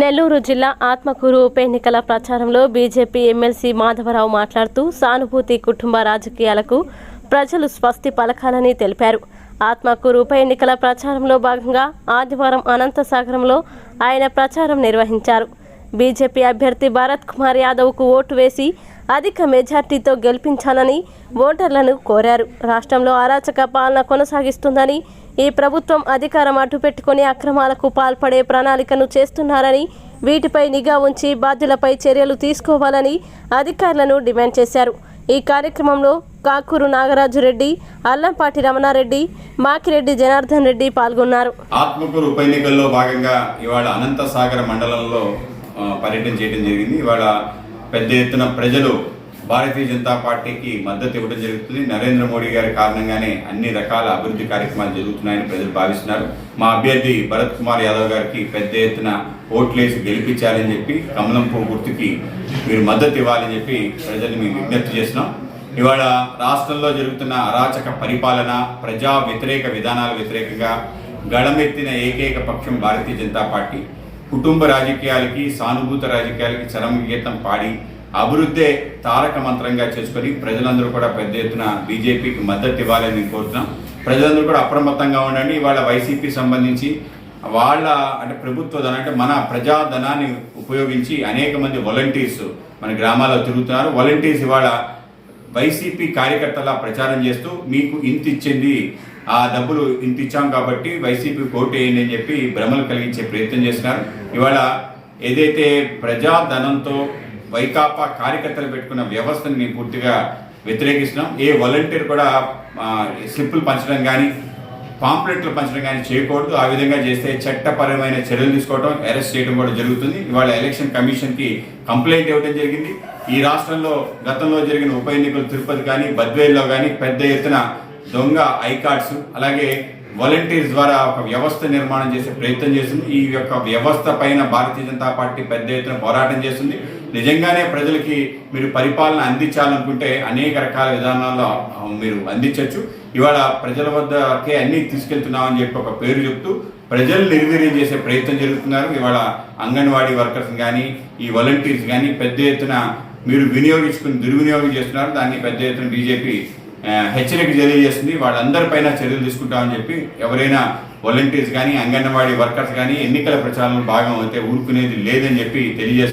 నెల్లూరు జిల్లా ఆత్మకూరు ఉప ఎన్నికల ప్రచారంలో బీజేపీ ఎమ్మెల్సీ మాధవరావు మాట్లాడుతూ సానుభూతి కుటుంబ రాజకీయాలకు ప్రజలు స్వస్తి పలకాలని తెలిపారు. ఆత్మకూరు ఉప ఎన్నికల ప్రచారంలో భాగంగా ఆదివారం అనంతసాగరంలో ఆయన ప్రచారం నిర్వహించారు. బీజేపీ అభ్యర్థి భరత్ కుమార్ యాదవ్కు ఓటు వేసి అధిక మెజార్టీతో గెలిపించాలని ఓటర్లను కోరారు. రాష్ట్రంలో అరాచక పాలన కొనసాగిస్తుందని ఈ ప్రభుత్వం అధికారం అడ్డుపెట్టుకుని అక్రమాలకు పాల్పడే ప్రణాళికను చేస్తున్నారని వీటిపై నిఘా ఉంచి బాధ్యులపై చర్యలు తీసుకోవాలని అధికారులను డిమాండ్ చేశారు. ఈ కార్యక్రమంలో కాకూరు నాగరాజు రెడ్డి అల్లంపాటి రమణారెడ్డి మాకిరెడ్డి జనార్దన్ రెడ్డి పాల్గొన్నారు. ఆత్మకూరు ఉప ఎన్నికల్లో భాగంగా ఇవాళ అనంతసాగర మండలంలో పర్యటన చేయడం జరిగింది. ఇవాళ పెద్ద ఎత్తున ప్రజలు భారతీయ జనతా పార్టీకి మద్దతు ఇవ్వడం జరుగుతుంది. నరేంద్ర మోడీ గారి కారణంగానే అన్ని రకాల అభివృద్ధి కార్యక్రమాలు జరుగుతున్నాయని ప్రజలు భావిస్తున్నారు. మా అభ్యర్థి భరత్ కుమార్ యాదవ్ గారికి పెద్ద ఎత్తున ఓట్లేసి గెలిపించాలని చెప్పి కమలంపూ గుర్తుకి మీరు మద్దతు ఇవ్వాలని చెప్పి ప్రజల్ని మేము విజ్ఞప్తి చేస్తున్నాం. ఇవాళ రాష్ట్రంలో జరుగుతున్న అరాచక పరిపాలన ప్రజా వ్యతిరేక విధానాల వ్యతిరేకంగా గడమెత్తిన ఏకైక పక్షం భారతీయ జనతా పార్టీ. కుటుంబ రాజకీయాలకి సానుభూత రాజకీయాలకి చరమ గీతం పాడి అభివృద్ధే తారక మంత్రంగా చేసుకొని ప్రజలందరూ కూడా పెద్ద ఎత్తున బీజేపీకి మద్దతు ఇవ్వాలని నేను కోరుతున్నాం ప్రజలందరూ కూడా అప్రమత్తంగా ఉండండి. ఇవాళ వైసీపీ సంబంధించి వాళ్ళ అంటే ప్రభుత్వ ధనం అంటే మన ప్రజాధనాన్ని ఉపయోగించి అనేక మంది వాలంటీర్స్ మన గ్రామాల్లో తిరుగుతున్నారు. వాలంటీర్స్ ఇవాళ వైసీపీ కార్యకర్తలా ప్రచారం చేస్తూ మీకు ఇంత ఇచ్చింది ఆ డబ్బులు ఇంత ఇచ్చాం కాబట్టి వైసీపీ ఓటు వేయండి అని చెప్పి భ్రమలు కలిగించే ప్రయత్నం చేస్తున్నారు. ఇవాళ ఏదైతే ప్రజాధనంతో వైకాపా కార్యకర్తలు పెట్టుకున్న వ్యవస్థని మేము పూర్తిగా వ్యతిరేకిస్తున్నాం. ఏ వాలంటీర్ కూడా స్లిప్పులు పంచడం కానీ పాంప్లెట్లు పంచడం కానీ చేయకూడదు. ఆ విధంగా చేస్తే చట్టపరమైన చర్యలు తీసుకోవడం అరెస్ట్ చేయడం కూడా జరుగుతుంది. ఇవాళ ఎలక్షన్ కమిషన్కి కంప్లైంట్ ఇవ్వడం జరిగింది. ఈ రాష్ట్రంలో గతంలో జరిగిన ఉప ఎన్నికలు తిరుపతి కానీ బద్వేల్లో కానీ పెద్ద ఎత్తున దొంగ ఐ కార్డ్స్ అలాగే వాలంటీర్స్ ద్వారా ఒక వ్యవస్థ నిర్మాణం చేసే ప్రయత్నం చేస్తుంది. ఈ యొక్క వ్యవస్థ పైన భారతీయ జనతా పార్టీ పెద్ద ఎత్తున పోరాటం చేస్తుంది. నిజంగానే ప్రజలకి మీరు పరిపాలన అందించాలనుకుంటే అనేక రకాల విధానాల్లో మీరు అందించవచ్చు ఇవాళ ప్రజల వద్దకే అన్ని తీసుకెళ్తున్నామని చెప్పి ఒక పేరు చెప్తూ ప్రజలు నిర్వీర్యం చేసే ప్రయత్నం జరుగుతున్నారు. ఇవాళ అంగన్వాడీ వర్కర్స్ కానీ ఈ వాలంటీర్స్ కానీ పెద్ద ఎత్తున మీరు వినియోగించుకుని దుర్వినియోగం చేస్తున్నారు. దాన్ని పెద్ద ఎత్తున బీజేపీ హెచ్చరిక తెలియజేస్తుంది. వాళ్ళందరిపైన చర్యలు తీసుకుంటామని చెప్పి ఎవరైనా వాలంటీర్స్ కానీ అంగన్వాడీ వర్కర్స్ కానీ ఎన్నికల ప్రచారంలో భాగం అయితే ఊరుకునేది లేదని చెప్పి తెలియజేస్తుంది